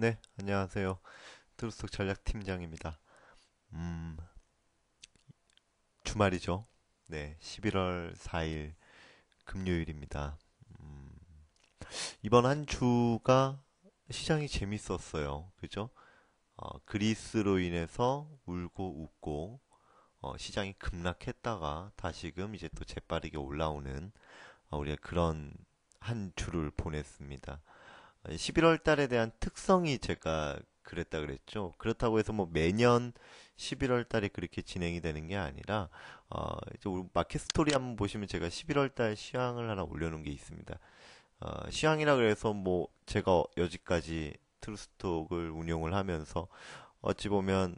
네, 안녕하세요. 트루스톡 전략팀장입니다. 음, 주말이죠. 네, 11월 4일 금요일입니다. 음, 이번 한 주가 시장이 재밌었어요. 그죠? 어, 그리스로 인해서 울고 웃고 어, 시장이 급락했다가 다시금 이제 또 재빠르게 올라오는 어, 우리가 그런 한 주를 보냈습니다. 11월 달에 대한 특성이 제가 그랬다 그랬죠. 그렇다고 해서 뭐 매년 11월 달에 그렇게 진행이 되는 게 아니라 어 이제 마켓 스토리 한번 보시면 제가 11월 달 시황을 하나 올려놓은 게 있습니다. 어 시황이라 그래서 뭐 제가 여지까지 트루스톡을 운영을 하면서 어찌 보면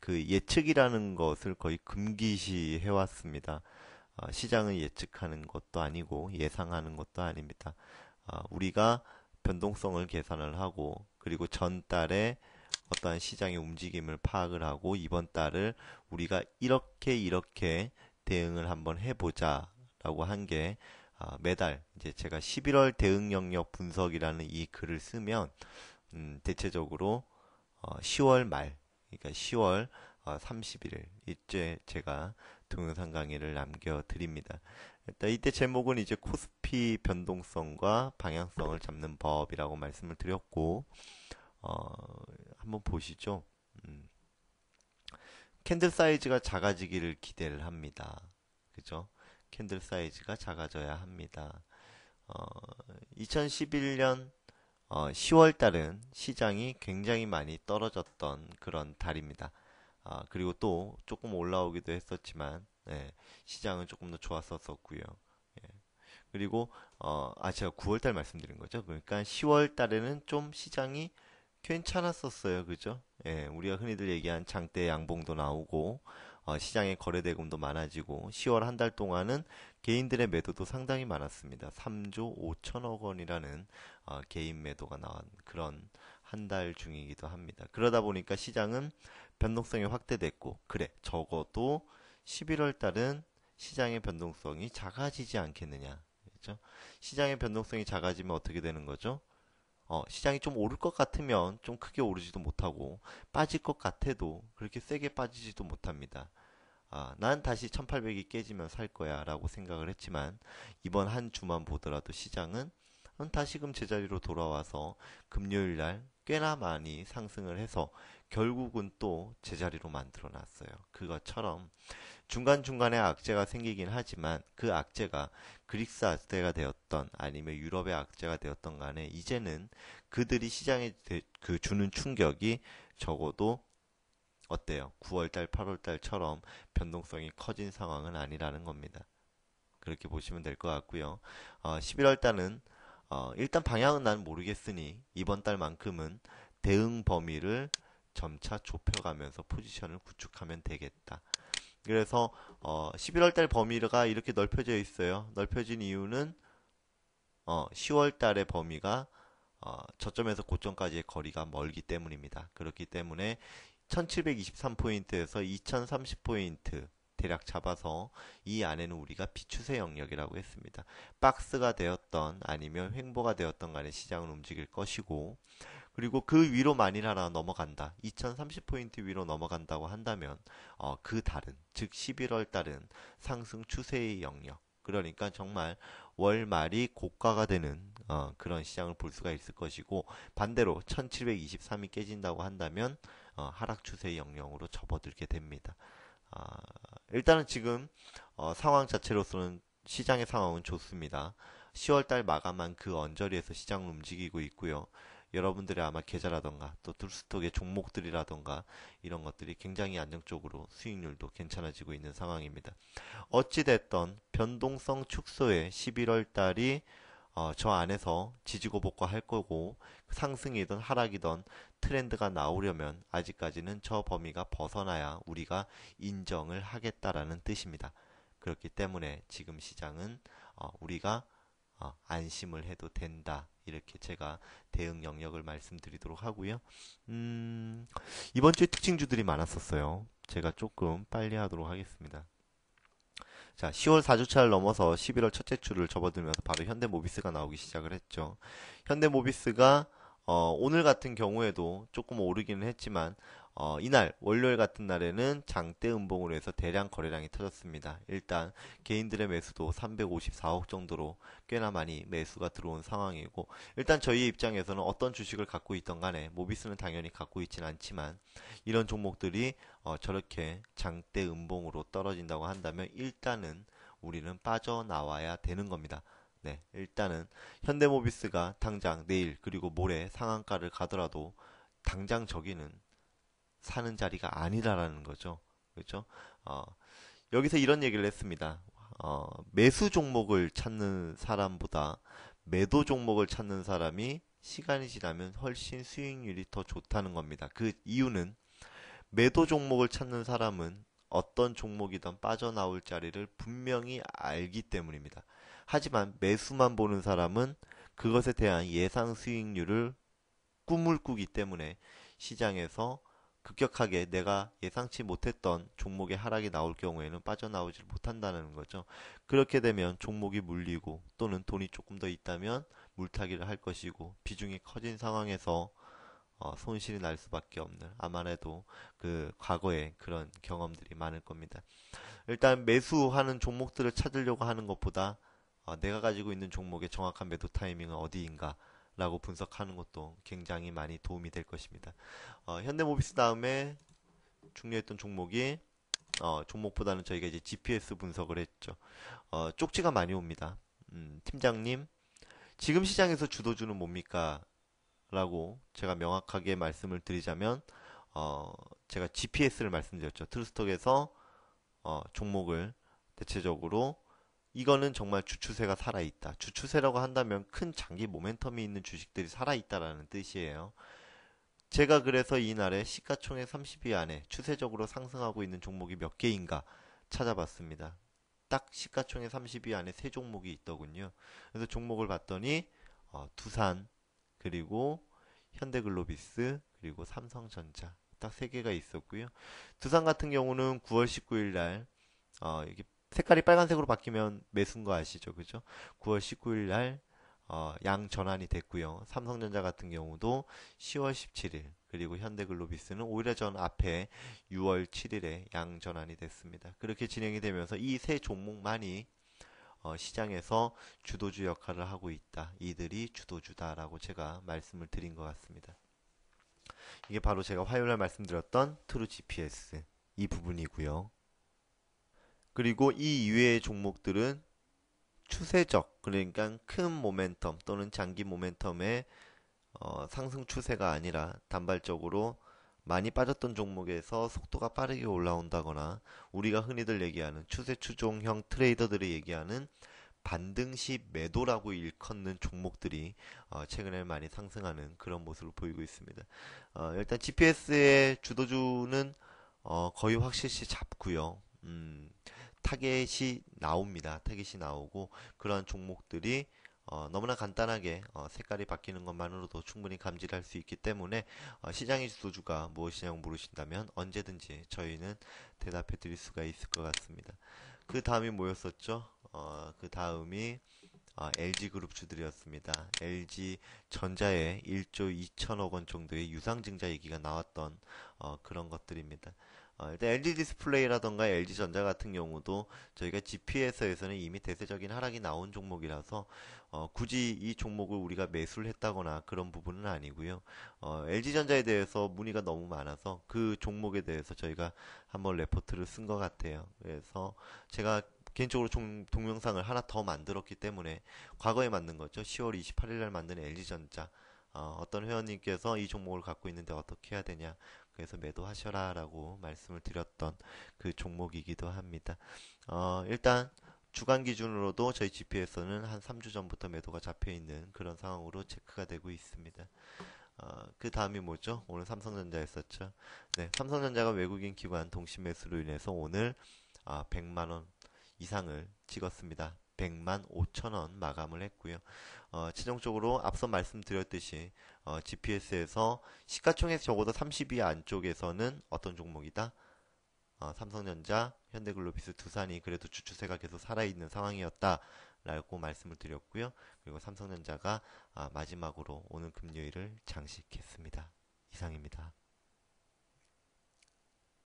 그 예측이라는 것을 거의 금기시 해왔습니다. 어, 시장을 예측하는 것도 아니고 예상하는 것도 아닙니다. 어, 우리가 변동성을 계산을 하고 그리고 전 달에 어떠한 시장의 움직임을 파악을 하고 이번 달을 우리가 이렇게 이렇게 대응을 한번 해보자라고 한게 아, 매달 이제 제가 11월 대응 영역 분석이라는 이 글을 쓰면 음, 대체적으로 어, 10월 말 그러니까 10월 어, 31일 이때 제가 동영상 강의를 남겨드립니다. 일단 이때 제목은 이제 코스피 변동성과 방향성을 잡는 법이라고 말씀을 드렸고 어, 한번 보시죠. 음. 캔들 사이즈가 작아지기를 기대를 합니다. 그죠? 캔들 사이즈가 작아져야 합니다. 어, 2011년 어, 10월 달은 시장이 굉장히 많이 떨어졌던 그런 달입니다. 아, 그리고 또 조금 올라오기도 했었지만 네, 시장은 조금 더 좋았었었고요. 예. 그리고 어, 아 제가 9월달 말씀드린 거죠. 그러니까 10월달에는 좀 시장이 괜찮았었어요, 그죠? 예, 우리가 흔히들 얘기한 장대 양봉도 나오고 어, 시장의 거래 대금도 많아지고 10월 한 달 동안은 개인들의 매도도 상당히 많았습니다. 3조 5천억 원이라는 어, 개인 매도가 나온 그런 한 달 중이기도 합니다. 그러다 보니까 시장은 변동성이 확대됐고 그래 적어도 11월 달은 시장의 변동성이 작아지지 않겠느냐. 그렇죠? 시장의 변동성이 작아지면 어떻게 되는 거죠? 어, 시장이 좀 오를 것 같으면 좀 크게 오르지도 못하고 빠질 것 같아도 그렇게 세게 빠지지도 못합니다. 아, 난 다시 1800이 깨지면 살 거야 라고 생각을 했지만 이번 한 주만 보더라도 시장은 다시금 제자리로 돌아와서 금요일 날 꽤나 많이 상승을 해서 결국은 또 제자리로 만들어 놨어요. 그것처럼 중간중간에 악재가 생기긴 하지만 그 악재가 그리스 악재가 되었던 아니면 유럽의 악재가 되었던 간에 이제는 그들이 시장에 그 주는 충격이 적어도 어때요? 9월달, 8월달처럼 변동성이 커진 상황은 아니라는 겁니다. 그렇게 보시면 될 것 같고요. 어, 11월달은 어, 일단 방향은 난 모르겠으니 이번 달만큼은 대응 범위를 점차 좁혀가면서 포지션을 구축하면 되겠다. 그래서 어, 11월 달 범위가 이렇게 넓혀져 있어요. 넓혀진 이유는 어, 10월 달의 범위가 어, 저점에서 고점까지의 거리가 멀기 때문입니다. 그렇기 때문에 1723포인트에서 2030포인트 대략 잡아서 이 안에는 우리가 비추세 영역이라고 했습니다. 박스가 되었던 아니면 횡보가 되었던 간에 시장은 움직일 것이고 그리고 그 위로 만일 하나 넘어간다. 2030포인트 위로 넘어간다고 한다면 어, 그 달은 즉 11월 달은 상승 추세의 영역 그러니까 정말 월말이 고가가 되는 어, 그런 시장을 볼 수가 있을 것이고 반대로 1723이 깨진다고 한다면 어, 하락 추세의 영역으로 접어들게 됩니다. 아, 일단은 지금 어, 상황 자체로서는 시장의 상황은 좋습니다. 10월달 마감한 그 언저리에서 시장을 움직이고 있고요. 여러분들의 아마 계좌라던가 또 둘스톡의 종목들이라던가 이런 것들이 굉장히 안정적으로 수익률도 괜찮아지고 있는 상황입니다. 어찌됐던 변동성 축소의 11월 달이 어, 저 안에서 지지고 복구할 거고 상승이든 하락이든 트렌드가 나오려면 아직까지는 저 범위가 벗어나야 우리가 인정을 하겠다라는 뜻입니다. 그렇기 때문에 지금 시장은 어, 우리가 어, 안심을 해도 된다. 이렇게 제가 대응 영역을 말씀드리도록 하고요. 음, 이번 주에 특징주들이 많았었어요. 제가 조금 빨리 하도록 하겠습니다. 자, 10월 4주차를 넘어서 11월 첫째 주를 접어들면서 바로 현대모비스가 나오기 시작을 했죠. 현대모비스가 어, 오늘 같은 경우에도 조금 오르기는 했지만 어, 이날 월요일 같은 날에는 장대 음봉으로 해서 대량 거래량이 터졌습니다. 일단 개인들의 매수도 354억 정도로 꽤나 많이 매수가 들어온 상황이고 일단 저희 입장에서는 어떤 주식을 갖고 있던 간에 모비스는 당연히 갖고 있진 않지만 이런 종목들이 어, 저렇게 장대 음봉으로 떨어진다고 한다면 일단은 우리는 빠져나와야 되는 겁니다. 네, 일단은 현대모비스가 당장 내일 그리고 모레 상한가를 가더라도 당장 저기는 사는 자리가 아니라라는 거죠. 그렇죠? 어, 여기서 이런 얘기를 했습니다. 어, 매수 종목을 찾는 사람보다 매도 종목을 찾는 사람이 시간이 지나면 훨씬 수익률이 더 좋다는 겁니다. 그 이유는 매도 종목을 찾는 사람은 어떤 종목이든 빠져나올 자리를 분명히 알기 때문입니다. 하지만 매수만 보는 사람은 그것에 대한 예상 수익률을 꿈을 꾸기 때문에 시장에서 급격하게 내가 예상치 못했던 종목의 하락이 나올 경우에는 빠져나오질 못한다는 거죠. 그렇게 되면 종목이 물리고 또는 돈이 조금 더 있다면 물타기를 할 것이고 비중이 커진 상황에서 어, 손실이 날 수밖에 없는 아마래도 그 과거에 그런 경험들이 많을 겁니다. 일단 매수하는 종목들을 찾으려고 하는 것보다 어, 내가 가지고 있는 종목의 정확한 매도 타이밍은 어디인가 라고 분석하는 것도 굉장히 많이 도움이 될 것입니다. 어, 현대모비스 다음에 중요했던 종목이 어, 종목보다는 저희가 이제 GPS 분석을 했죠. 어, 쪽지가 많이 옵니다. 음, 팀장님, 지금 시장에서 주도주는 뭡니까? 라고 제가 명확하게 말씀을 드리자면, 어, 제가 GPS를 말씀드렸죠. 트루스톡에서 어, 종목을 대체적으로 이거는 정말 주추세가 살아있다. 주추세라고 한다면 큰 장기 모멘텀이 있는 주식들이 살아있다라는 뜻이에요. 제가 그래서 이날에 시가총액 30위 안에 추세적으로 상승하고 있는 종목이 몇 개인가 찾아봤습니다. 딱 시가총액 30위 안에 세 종목이 있더군요. 그래서 종목을 봤더니 어, 두산 그리고 현대글로비스 그리고 삼성전자 딱 세 개가 있었고요. 두산 같은 경우는 9월 19일 날 어, 이게 색깔이 빨간색으로 바뀌면 매수인 거 아시죠? 그죠? 9월 19일 날, 어, 양 전환이 됐고요. 삼성전자 같은 경우도 10월 17일, 그리고 현대글로비스는 오히려 전 앞에 6월 7일에 양 전환이 됐습니다. 그렇게 진행이 되면서 이 세 종목만이 어, 시장에서 주도주 역할을 하고 있다. 이들이 주도주다라고 제가 말씀을 드린 것 같습니다. 이게 바로 제가 화요일날 말씀드렸던 트루 GPS 이 부분이고요. 그리고 이 이외의 종목들은 추세적, 그러니까 큰 모멘텀 또는 장기 모멘텀의 어, 상승 추세가 아니라 단발적으로 많이 빠졌던 종목에서 속도가 빠르게 올라온다거나 우리가 흔히들 얘기하는 추세 추종형 트레이더들이 얘기하는 반등시 매도라고 일컫는 종목들이 어, 최근에 많이 상승하는 그런 모습을 보이고 있습니다. 어, 일단 GPS의 주도주는 어, 거의 확실시 잡고요. 음, 타겟이 나옵니다. 타겟이 나오고 그러한 종목들이 어, 너무나 간단하게 어, 색깔이 바뀌는 것만으로도 충분히 감지할 수 있기 때문에 어, 시장의 주도주가 무엇이냐고 물으신다면 언제든지 저희는 대답해 드릴 수가 있을 것 같습니다. 그 다음이 뭐였었죠? 어, 그 다음이 LG그룹 주들이었습니다. LG전자에 1조 2천억 원 정도의 유상증자 얘기가 나왔던 어, 그런 것들입니다. 어, 일단 LG 디스플레이라던가 LG 전자 같은 경우도 저희가 GPS에서는 이미 대세적인 하락이 나온 종목이라서 어, 굳이 이 종목을 우리가 매수를 했다거나 그런 부분은 아니고요. 어, LG 전자에 대해서 문의가 너무 많아서 그 종목에 대해서 저희가 한번 레포트를 쓴 것 같아요. 그래서 제가 개인적으로 종, 동영상을 하나 더 만들었기 때문에 과거에 만든 거죠. 10월 28일 날 만든 LG전자. 어, 어떤 회원님께서 이 종목을 갖고 있는데 어떻게 해야 되냐. 그래서 매도하셔라 라고 말씀을 드렸던 그 종목이기도 합니다. 어, 일단 주간 기준으로도 저희 GPS는 한 3주 전부터 매도가 잡혀 있는 그런 상황으로 체크가 되고 있습니다. 어, 그 다음이 뭐죠? 오늘 삼성전자 했었죠. 네, 삼성전자가 외국인 기관 동시 매수로 인해서 오늘 아, 100만원 이상을 찍었습니다. 100만 5천원 마감을 했고요. 어, 최종적으로 앞서 말씀드렸듯이 어, GPS에서 시가총액 적어도 30위 안쪽에서는 어떤 종목이다? 어, 삼성전자, 현대글로비스, 두산이 그래도 주추세가 계속 살아있는 상황이었다. 라고 말씀을 드렸고요. 그리고 삼성전자가 아, 마지막으로 오늘 금요일을 장식했습니다. 이상입니다.